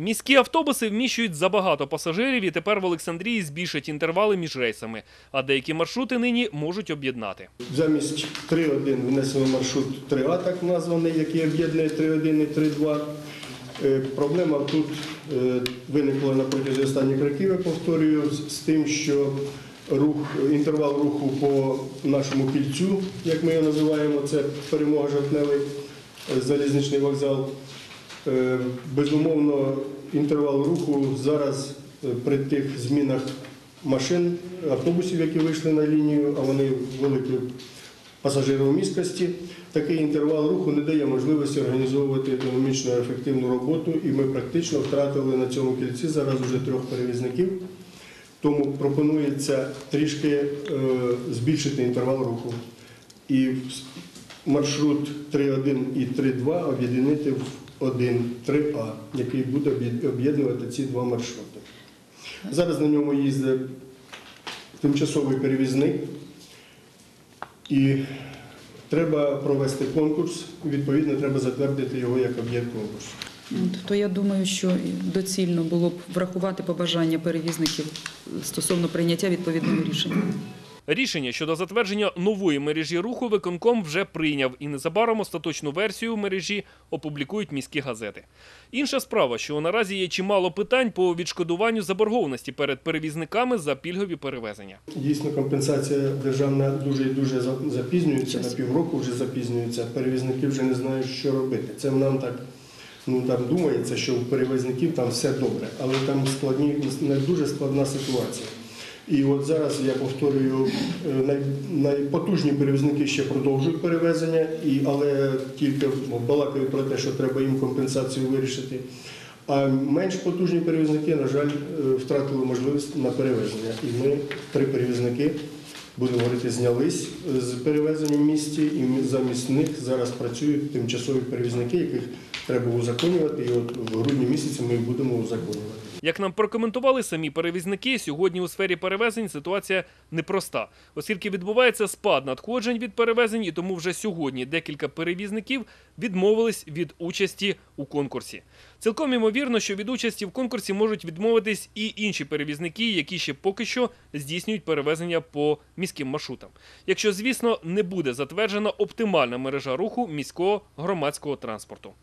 Міські автобуси вміщують забагато пасажирів і тепер в Олександрії збільшать інтервали між рейсами, а деякі маршрути нині можуть об'єднати. Замість 3.1 внесено маршрут 3А, так названий, який об'єднує 3.1 і 3.2. Е, Проблема тут е, виникла на протязі останніх років, я повторюю, з з тим, що рух, інтервал руху по нашому кільцю, як ми його називаємо, це перемога жовтневий е, залізничний вокзал. Е, Безумовно, інтервал руху зараз е, при тих змінах машин, автобусів, які вийшли на лінію, а вони великі пасажиромісткості, такий інтервал руху не дає можливості організовувати економічно ефективну роботу, і ми практично втратили на цьому кільці зараз вже трьох перевізників. Тому пропонується трішки е, збільшити інтервал руху. І маршрут 3.1 і 3.2 об'єднати в 1.3А, який буде об'єднувати ці два маршрути. Зараз на ньому їздить тимчасовий перевізник, і треба провести конкурс. Відповідно, треба затвердити його як об'єкт конкурсу. От, То я думаю, що доцільно було б врахувати побажання перевізників стосовно прийняття відповідного рішення. Рішення щодо затвердження нової мережі руху виконком вже прийняв і незабаром остаточну версію мережі опублікують міські газети. Інша справа, що наразі є чимало питань по відшкодуванню заборгованості перед перевізниками за пільгові перевезення. Дійсно, компенсація державна дуже і дуже за- запізнюється, на півроку вже запізнюється. Перевізники вже не знають, що робити. Це нам так ну, там думається, що у перевізників там все добре, але там складні, не дуже складна ситуація. І от зараз я повторюю, е, найпотужні перевізники ще продовжують перевезення, і, але тільки балакають про те, що треба їм компенсацію вирішити. А менш потужні перевізники, на жаль, е, втратили можливість на перевезення. І ми, три перевізники, будемо говорити, знялись з перевезення в місті, і замість них зараз працюють тимчасові перевізники, яких треба узаконювати. І от в грудні місяці ми їх будемо узаконювати. Як нам прокоментували самі перевізники, сьогодні у сфері перевезень ситуація непроста, оскільки відбувається спад надходжень від перевезень, і тому вже сьогодні декілька перевізників відмовились від участі у конкурсі. Цілком імовірно, що від участі в конкурсі можуть відмовитись і інші перевізники, які ще поки що здійснюють перевезення по міським маршрутам. Якщо, звісно, не буде затверджена оптимальна мережа руху міського громадського транспорту.